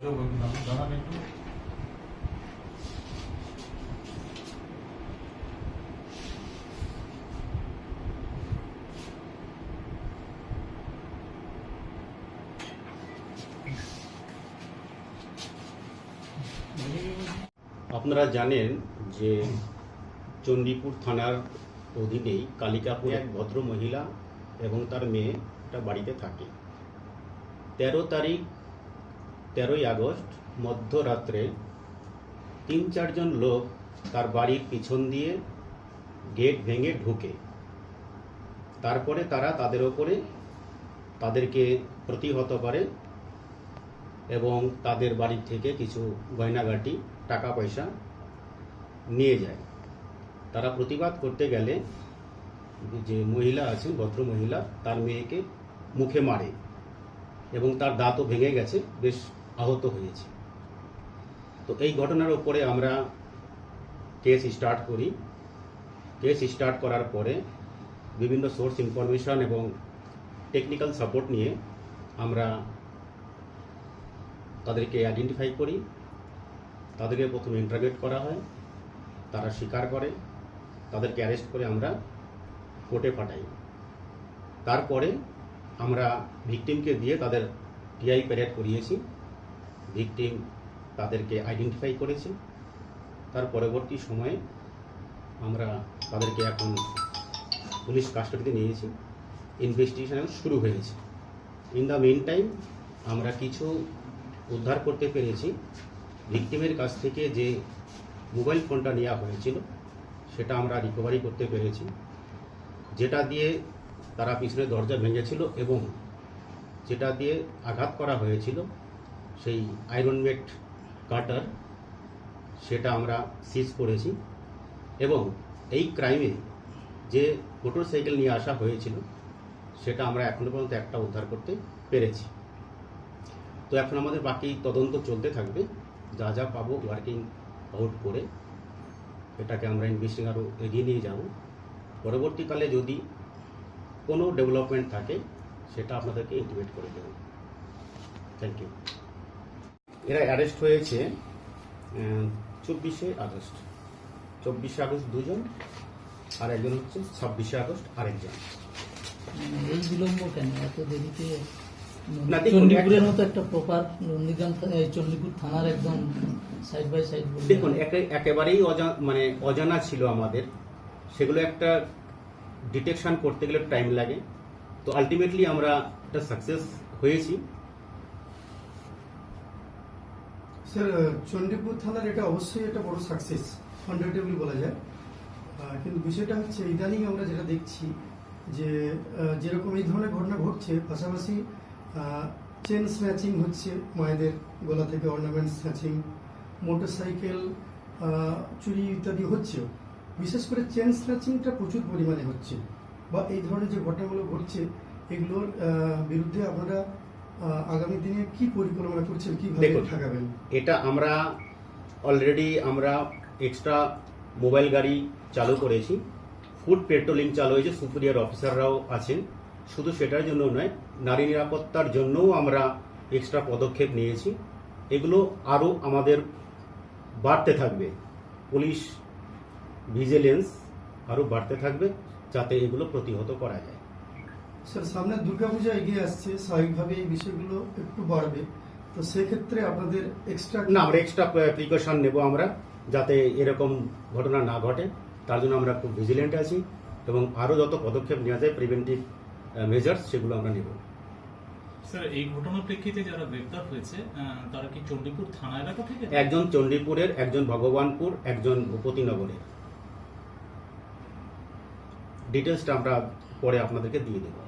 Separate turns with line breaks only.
আপনারা জানেন যে চণ্ডীপুর থানার অধীনেই কালিকাপুর এক ভদ্র মহিলা এবং তার মেয়ে একটা বাড়িতে থাকে। তেরো তারিখ তেরোই আগস্ট, মধ্যরাত্রে তিন চারজন লোক তার বাড়ির পিছন দিয়ে গেট ভেঙে ঢুকে। তারপরে তারা তাদের ওপরে তাদেরকে প্রতিহত করে এবং তাদের বাড়ি থেকে কিছু গয়নাগাটি টাকা পয়সা নিয়ে যায়। তারা প্রতিবাদ করতে গেলে যে মহিলা আছেন, ভদ্র মহিলা, তার মেয়েকে মুখে মারে এবং তার দাঁতও ভেঙে গেছে। বেশ আহত হয়েছে। তো এই ঘটনার উপরে আমরা কেস স্টার্ট করি। কেস স্টার্ট করার পরে বিভিন্ন সোর্স ইনফরমেশন এবং টেকনিক্যাল সাপোর্ট নিয়ে আমরা তাদেরকে আইডেন্টিফাই করি। তাদেরকে প্রথমে ইন্টারগেট করা হয়। তারা স্বীকার করে। তাদেরকে অ্যারেস্ট করে আমরা কোর্টে পাঠাই। তারপরে আমরা ভিকটিমকে দিয়ে তাদের টিআই প্যারেড করিয়েছি। ভিকটিম তাদেরকে আইডেন্টিফাই করেছে। তার পরবর্তী সময়ে আমরা তাদেরকে এখন পুলিশ কাস্টাডিতে নিয়েছি। ইনভেস্টিগেশন শুরু হয়েছে। ইন দ্য মেন টাইম আমরা কিছু উদ্ধার করতে পেরেছি। ভিকটিমের কাছ থেকে যে মোবাইল ফোনটা নেওয়া হয়েছিল, সেটা আমরা রিকভারি করতে পেরেছি। যেটা দিয়ে তারা পিছনে দরজা ভেঙেছিল এবং যেটা দিয়ে আঘাত করা হয়েছিল সেই আয়রন মেট কাটার সেটা আমরা সিজ করেছি এবং এই ক্রাইমে যে মোটরসাইকেল নিয়ে আসা হয়েছিল, সেটা আমরা এখনও পর্যন্ত একটা উদ্ধার করতে পেরেছি। তো এখন আমাদের বাকি তদন্ত চলতে থাকবে। যা যা পাবো ওয়ার্কিং আউট করে এটাকে আমরা ইনভেস্টিং আরও এগিয়ে নিয়ে যাব। পরবর্তীকালে যদি কোনো ডেভেলপমেন্ট থাকে, সেটা আপনাদেরকে ইন্টিমেট করে দেব। থ্যাংক ইউ এরা অ্যারেস্ট হয়েছে চব্বিশে আগস্ট। চব্বিশে আগস্ট দুজন আর একজন হচ্ছে ছাব্বিশে আগস্ট আরেকজন।
এই বিলম্ব কেন? এত দেরিতে চণ্ডীপুরের মতো একটা প্রপার নন্দীগ্রাম চণ্ডীপুর থানার একদম সাইড বাই সাইড
দেখুন একে- একেবারেই অজা- মানে অজানা ছিল আমাদের। সেগুলো একটা ডিটেকশন করতে গেলে টাইম লাগে। তো আলটিমেটলি আমরা একটা সাকসেস হয়েছি।
স্যার চণ্ডীপুর থানার এটা অবশ্যই একটা বড় সাকসেস কন্ডাক্টেবলি বলা যায়। কিন্তু বিষয়টা হচ্ছে, ইদানিং আমরা যেটা দেখছি যে যেরকম এই ধরনের ঘটনা ঘটছে, পাশাপাশি চেন স্ন্যাচিং হচ্ছে মায়েদের গলা থেকে অর্নামেন্ট স্ন্যাচিং মোটরসাইকেল চুরি ইত্যাদি হচ্ছেও। বিশেষ করে চেন স্ন্যাচিংটা প্রচুর পরিমাণে হচ্ছে। বা এই ধরনের যে ঘটনাগুলো ঘটছে, এগুলোর বিরুদ্ধে আপনারা আগামী দিনে কি পরিকল্পনা করছেন? কীভাবে। ঠেকাবেন?
এটা আমরা অলরেডি আমরা এক্সট্রা মোবাইল গাড়ি চালু করেছি। ফুড পেট্রোলিং চালু হয়েছে সুপিরিয়ার অফিসাররাও আছেন। শুধু সেটার জন্য নয় নারী নিরাপত্তার জন্যও আমরা এক্সট্রা পদক্ষেপ নিয়েছি। এগুলো আরও আমাদের বাড়তে থাকবে। পুলিশ ভিজিলেন্স আরও বাড়তে থাকবে যাতে এগুলো প্রতিহত করা যায়।
স্যার সামনে দুর্গাপূজা এগিয়ে আসছে স্বাভাবিকভাবে এই বিষয়গুলো একটু বাড়বে। তো সেক্ষেত্রে আপনাদের এক্সট্রা
না আমরা এক্সট্রা প্রিকশন নেব আমরা যাতে এরকম ঘটনা না ঘটে। তার জন্য আমরা খুব ভিজিলেন্ট আছি এবং আরও যত পদক্ষেপ নেওয়া যায় প্রিভেন্টিভ মেজার্স সেগুলো আমরা নেব।
স্যার এই ঘটনার প্রেক্ষিতে যারা গ্রেপ্তার হয়েছে তারা কি চণ্ডীপুর থানা এলাকা থেকে?
একজন চণ্ডীপুরের একজন ভগবানপুর একজন ভূপতিনগরের ডিটেলসটা আমরা পরে আপনাদেরকে দিয়ে দেবো।